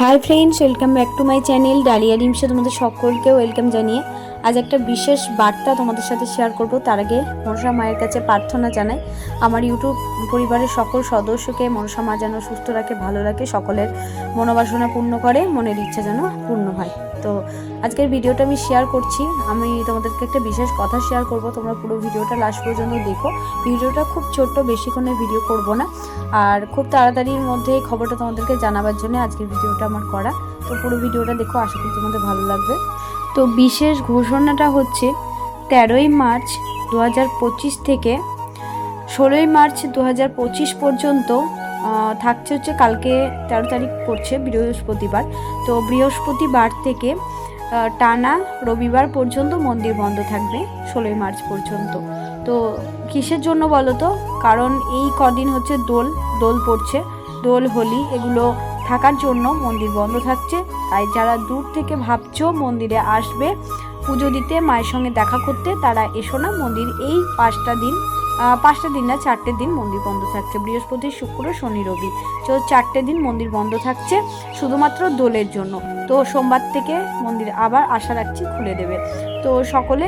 Hi friends welcome back to my channel Dalia ডিমসে তোমাদের সকলকে welcome জানিয়ে। আজ একটা বিশেষ বার্তা তোমাদের সাথে শেয়ার করব। তার আগে মনসা মায়ের কাছে প্রার্থনা জানাই। আমার ইউটিউব পরিবারের সকল সদস্যকে মনসা মা যেন সুস্থ রাখে, ভালো রাখে, সকলের মনোবাসনা পূর্ণ করে, মনের ইচ্ছা যেন পূর্ণ হয়। তো আজকের ভিডিওটা আমি শেয়ার করছি। আমি তোমাদেরকে একটা বিশেষ কথা শেয়ার করব। তোমরা পুরো ভিডিওটা লাস্ট পর্যন্ত দেখো। ভিডিওটা খুব ছোট্ট বেশিক্ষণের ভিডিও করব না। আর খুব তাড়াতাড়ির মধ্যে এই খবরটা তোমাদেরকে জানাবার জন্য আজকের ভিডিওটা আমার করা। তো পুরো ভিডিওটা দেখো, আশা করি তোমাদের ভালো লাগবে। তো বিশেষ ঘোষণাটা হচ্ছে তেরোই মার্চ দু হাজার পঁচিশ থেকে ষোলোই মার্চ দু হাজার পঁচিশ পর্যন্ত থাকছে হচ্ছে কালকে তেরো তারিখ পড়ছে বৃহস্পতিবার। তো বৃহস্পতিবার থেকে টানা রবিবার পর্যন্ত মন্দির বন্ধ থাকবে ষোলোই মার্চ পর্যন্ত। তো কিসের জন্য বলো তো? কারণ এই কদিন হচ্ছে দোল দোল পড়ছে, দোল, হোলি, এগুলো থাকার জন্য মন্দির বন্ধ থাকছে। তাই যারা দূর থেকে ভাবছ মন্দিরে আসবে, পুজো দিতে, মায়ের সঙ্গে দেখা করতে, তারা এসো না। মন্দির এই পাঁচটা দিন পাঁচটা দিন না, চারটে দিন মন্দির বন্ধ থাকছে। বৃহস্পতি, শুক্র, শনি, রবি। তো চারটে দিন মন্দির বন্ধ থাকছে, শুধুমাত্র দোলের জন্য। তো সোমবার থেকে মন্দির আবার আশা রাখছি খুলে দেবে। তো সকলে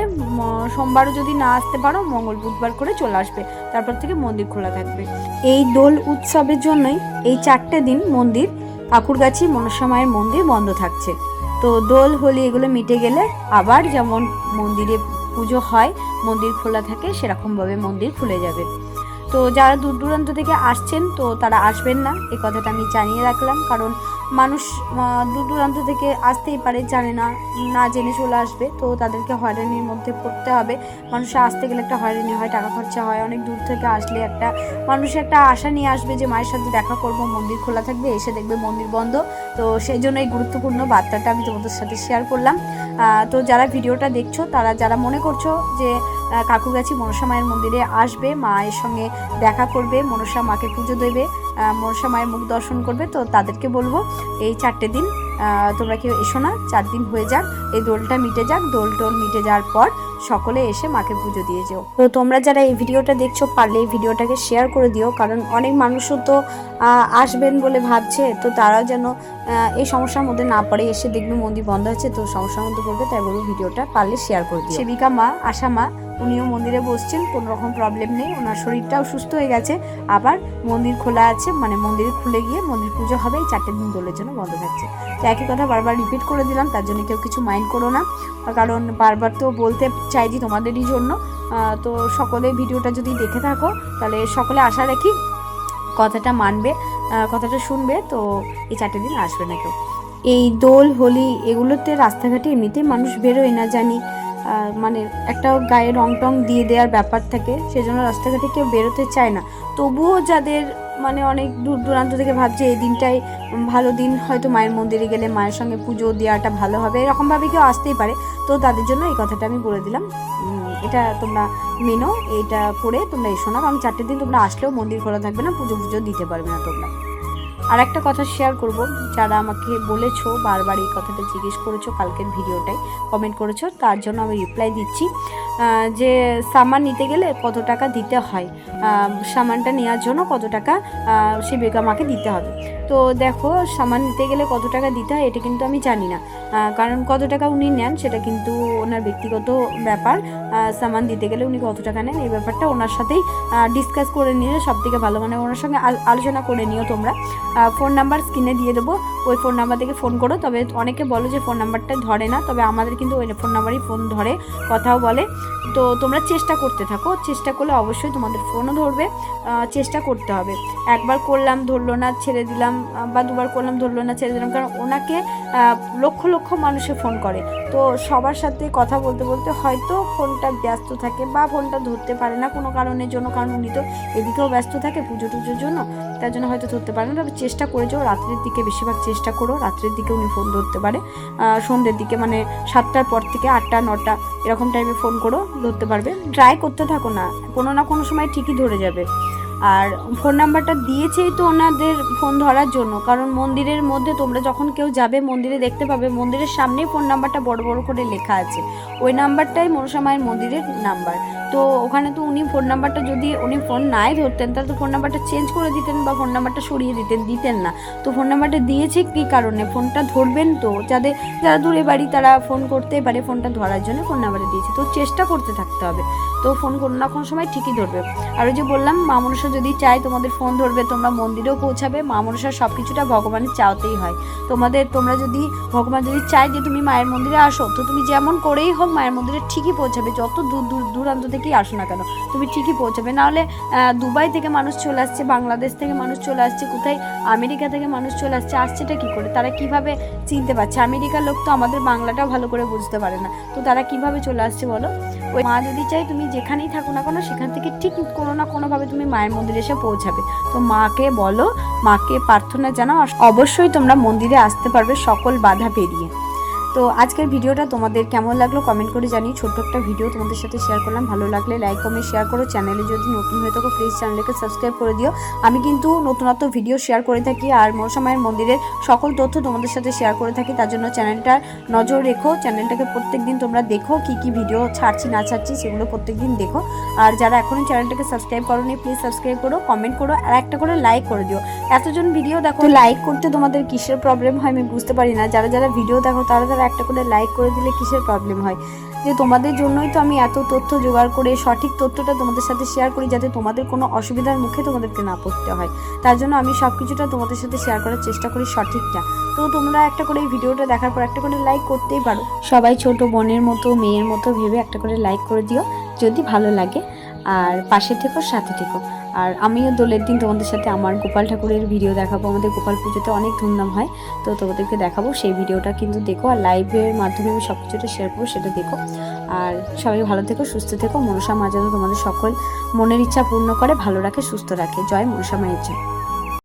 সোমবারও যদি না আসতে পারো, মঙ্গল বুধবার করে চলে আসবে। তারপর থেকে মন্দির খোলা থাকবে। এই দোল উৎসবের জন্যই এই চারটে দিন মন্দির আকুরগাছি মনসামায়ের মন্দির বন্ধ থাকছে। তো দোল, হোলি এগুলো মিটে গেলে আবার যেমন মন্দিরে পুজো হয়, মন্দির খোলা থাকে, সেরকমভাবে মন্দির খুলে যাবে। তো যারা দূর দূরান্ত থেকে আসছেন, তো তারা আসবেন না, এ কথাটা আমি জানিয়ে রাখলাম। কারণ মানুষ দূর দূরান্ত থেকে আসতেই পারে, জানে না না জেনে চলে আসবে। তো তাদেরকে হয়রানির মধ্যে পড়তে হবে। মানুষ আসতে গেলে একটা হয়রানি হয়, টাকা খরচা হয়, অনেক দূর থেকে আসলে একটা মানুষ একটা আশা নিয়ে আসবে যে, মায়ের সাথে দেখা করব, মন্দির খোলা থাকবে, এসে দেখবে মন্দির বন্ধ। তো সেই জন্য এই গুরুত্বপূর্ণ বার্তাটা আমি তোমাদের সাথে শেয়ার করলাম। তো যারা ভিডিওটা দেখছ, তারা যারা মনে করছ যে কাকুগাছি মনসা মায়ের মন্দিরে আসবে মায়ের সঙ্গে দেখা করবে, মনসা মাকে পুজো দেবে মনসা মায়ের মুখ দর্শন করবে, তো তাদেরকে বলব, এই চারটে দিন তোমরা কেউ এসো না, চার দিন হয়ে যাক, এই দোলটা মিটে যাক, দোল টোল মিটে যাওয়ার পর সকলে এসে মাকে পুজো দিয়ে যেও। তো তোমরা যারা এই ভিডিওটা দেখছ, পারলে এই ভিডিওটাকে শেয়ার করে দিও, কারণ অনেক মানুষও তো আসবেন বলে ভাবছে, তো তারাও যেন এই সমস্যার মধ্যে না পড়ে এসে দেখবে মন্দির বন্ধ আছে, তো সমস্যার মধ্যে পড়বে, তাই বলব ভিডিওটা পারলে শেয়ার করে দিও। সেবিকা মা, আশা মা, উনিও মন্দিরে বসছেন, কোনো রকম প্রবলেম নেই, ওনার শরীরটাও সুস্থ হয়ে গেছে। আবার মন্দির খোলা আছে মানে মন্দির খুলে গিয়ে মন্দির পুজো হবে, এই চারটে দিন দোলের জন্য বন্ধ থাকছে। তো একই কথা বারবার রিপিট করে দিলাম, তার জন্য কেউ কিছু মাইন্ড করো না। কারণ বারবার তো বলতে চাইছি তোমাদেরই জন্য তো সকলে ভিডিওটা যদি দেখে থাকো, তাহলে সকলে আশা রাখি কথাটা মানবে। কথাটা শুনবে, তো এই চারটে দিন আসবে না কেউ। এই দোল, হোলি এগুলোতে রাস্তাঘাটে এমনিতেই মানুষ বেরোয় না, জানি। মানে একটা গায়ে রং টং দিয়ে দেওয়ার ব্যাপার থাকে, সেজন্য রাস্তাঘাটে কেউ বেরোতে চায় না। তবুও যাদের মানে অনেক দূর দূরান্ত থেকে ভাবছে, এই দিনটাই ভালো দিন, হয়তো মায়ের মন্দিরে গেলে মায়ের সঙ্গে পুজো দেওয়াটা ভালো হবে, এরকমভাবে কেউ আসতেই পারে। তো তাদের জন্য এই কথাটা আমি বলে দিলাম। এটা তোমরা মেনো, এটা করে তোমরা এসো না। কারণ চারটে দিন তোমরা আসলেও মন্দির খোলা থাকবে না পুজো পুজো দিতে পারবে না তোমরা। আর একটা কথা শেয়ার করব। যারা আমাকে বলেছ, বারবার এই কথাটা জিজ্ঞেস করেছ কালকের ভিডিওটাই কমেন্ট করেছ, তার জন্য আমি রিপ্লাই দিচ্ছি। যে সামান নিতে গেলে কত টাকা দিতে হয়? সামানটা নেওয়ার জন্য কত টাকা সে বেগা মাকে দিতে হবে। তো দেখো, সামান নিতে গেলে কত টাকা দিতে হয় এটা কিন্তু আমি জানি না। কারণ কত টাকা উনি নেন সেটা কিন্তু ওনার ব্যক্তিগত ব্যাপার। সামান দিতে গেলে উনি কত টাকা নেন এই ব্যাপারটা ওনার সাথেই ডিসকাস করে নিলে সব থেকে ভালো। মানে ওনার সঙ্গে আল- আলোচনা করে নিও তোমরা। ফোন নাম্বার স্ক্রিনে দিয়ে দেবো। ওই ফোন নাম্বার থেকে ফোন করো। তবে অনেকে বলো যে ফোন নাম্বারটা ধরে না। তবে আমাদের কিন্তু ওই ফোন নাম্বারই ফোন ধরে কথাও বলে। তো তোমরা চেষ্টা করতে থাকো। চেষ্টা করলে অবশ্যই তোমাদের ফোনও ধরবে। চেষ্টা করতে হবে। একবার করলাম, ধরলো না, ছেড়ে দিলাম বা দুবার করলাম, ধরলো না, ছেড়ে দিলাম। কারণ ওনাকে লক্ষ লক্ষ মানুষে ফোন করে। তো সবার সাথে কথা বলতে বলতে হয়তো ফোনটা ব্যস্ত থাকে বা ফোনটা ধরতে পারে না কোনো কারণের জন্য, কারণ উনি তো এদিকেও ব্যস্ত থাকে পুজো টুজোর জন্য, তার জন্য হয়তো ধরতে পারে না। তবে চেষ্টা করে যাও, রাত্রের দিকে বেশিরভাগ চেষ্টা করো, রাত্রের দিকে উনি ফোন ধরতে পারে। সন্ধ্যের দিকে মানে সাতটার পর থেকে আটটা, নটা এরকম টাইমে ফোন করো, ধরতে পারবে। ট্রাই করতে থাকো না, কোনো না কোনো সময় ঠিকই ধরে যাবে। আর ফোন নাম্বারটা দিয়েছেই তো ওনাদের ফোন ধরার জন্য। কারণ মন্দিরের মধ্যে তোমরা যখন কেউ যাবে, মন্দিরে দেখতে পাবে, মন্দিরের সামনেই ফোন নাম্বারটা বড় বড় করে লেখা আছে। ওই নাম্বারটাই মনসা মায়ের মন্দিরের নাম্বার তো ওখানে তো উনি ফোন নাম্বারটা যদি উনি ফোন নাই ধরতেন, তাহলে তো ফোন নাম্বারটা চেঞ্জ করে দিতেন বা ফোন নাম্বারটা সরিয়ে দিতেন দিতেন না। তো ফোন নাম্বারটা দিয়েছে কী কারণে? ফোনটা ধরবেন তো, যাদের, যারা দূরে বাড়ি তারা ফোন করতেই পারে ফোনটা ধরার জন্য ফোন নাম্বারটা দিয়েছে। তো চেষ্টা করতে থাকতে হবে। তো ফোন কোনো না কোনো সময় ঠিকই ধরবে। আর ওই যে বললাম, মা মনসা যদি চায় তোমাদের ফোন ধরবে, তোমরা মন্দিরেও পৌঁছাবে। মা মনসার সব কিছুটা ভগবানের চাওতেই হয়। তোমাদের, তোমরা যদি, ভগবান যদি চায় যে তুমি মায়ের মন্দিরে আসো, তো তুমি যেমন করেই হোক মায়ের মন্দিরে ঠিকই পৌঁছাবে। যত দূর দূর, দূরান্ত থেকেই আসো না কেন? তুমি ঠিকই পৌঁছাবে। নাহলে দুবাই থেকে মানুষ চলে আসছে, বাংলাদেশ থেকে মানুষ চলে আসছে, কোথায় আমেরিকা থেকে মানুষ চলে আসছে আসছেটা কী করে? তারা কীভাবে চিনতে পারছে? আমেরিকার লোক তো আমাদের বাংলাটা ভালো করে বুঝতে পারে না। তো তারা কীভাবে চলে আসছে বলো? ওই মা যদি চাই তুমি যেখানেই থাকো না কেন, সেখান থেকে ঠিক কোনো না কোনোভাবে তুমি মায়ের মন্দিরে এসে পৌঁছাবে। তো মাকে বলো, মাকে প্রার্থনা জানাও অবশ্যই তোমরা মন্দিরে আসতে পারবে সকল বাধা পেরিয়ে। তো আজকের ভিডিওটা তোমাদের কেমন লাগল কমেন্ট করে জানিয়ে ছোট্ট একটা ভিডিও তোমাদের সাথে শেয়ার করলাম। ভালো লাগলে লাইক কমেন্ট শেয়ার করো। চ্যানেলে যদি নতুন হয়ে থাকো প্লিজ চ্যানেলকে সাবস্ক্রাইব করে দিও। আমি কিন্তু নতুনত্ব ভিডিও শেয়ার করে থাকি আর মনসামায়ের মন্দিরের সকল তথ্য তোমাদের সাথে শেয়ার করে থাকি, তার জন্য চ্যানেলটার নজর রেখো। চ্যানেলটাকে প্রত্যেক দিন তোমরা দেখো কি কি ভিডিও ছাড়ছি, না ছাড়ছি, সেগুলো প্রত্যেক দিন দেখো। আর যারা এখনও চ্যানেলটাকে সাবস্ক্রাইব করোনি প্লিজ সাবস্ক্রাইব করো কমেন্ট করো আর একটা করে লাইক করে দিও। এতজন ভিডিও দেখো। লাইক করতে তোমাদের কিসের প্রবলেম হয় আমি বুঝতে পারি না। যারা যারা ভিডিও দেখো, তারা তারা একটা করে লাইক করে দিলে কিসের প্রবলেম হয়? যে তোমাদের জন্যই তো আমি এত তথ্য জোগাড় করে, সঠিক তথ্যটা তোমাদের সাথে শেয়ার করি যাতে তোমাদের কোনো অসুবিধার মুখে তোমাদেরকে না পড়তে হয়। তার জন্য আমি সব কিছুটা তোমাদের সাথে শেয়ার করার চেষ্টা করি সঠিকটা। তো তোমরা একটা করে এই ভিডিওটা দেখার পর একটা করে লাইক করতেই পারো। সবাই ছোট বোনের মতো, মেয়ের মতো ভেবে একটা করে লাইক করে দিও, যদি ভালো লাগে। আর পাশে থেকো, সাথে থেকো। আর আমিও দোলের দিন তোমাদের সাথে আমার গোপাল ঠাকুরের ভিডিও দেখাবো। আমাদের গোপাল পুজোতে অনেক ধুমধাম হয়। তো তোমাদেরকে দেখাবো সেই ভিডিওটা কিন্তু দেখো আর লাইভের মাধ্যমে আমি সব কিছুটা শেয়ার করব, সেটা দেখো। আর সবাই ভালো থেকো, সুস্থ থেকো। মনসা মা যেন তোমাদের সকল মনের ইচ্ছা পূর্ণ করে, ভালো রাখে, সুস্থ রাখে। জয় মনসা মায়ের জয়।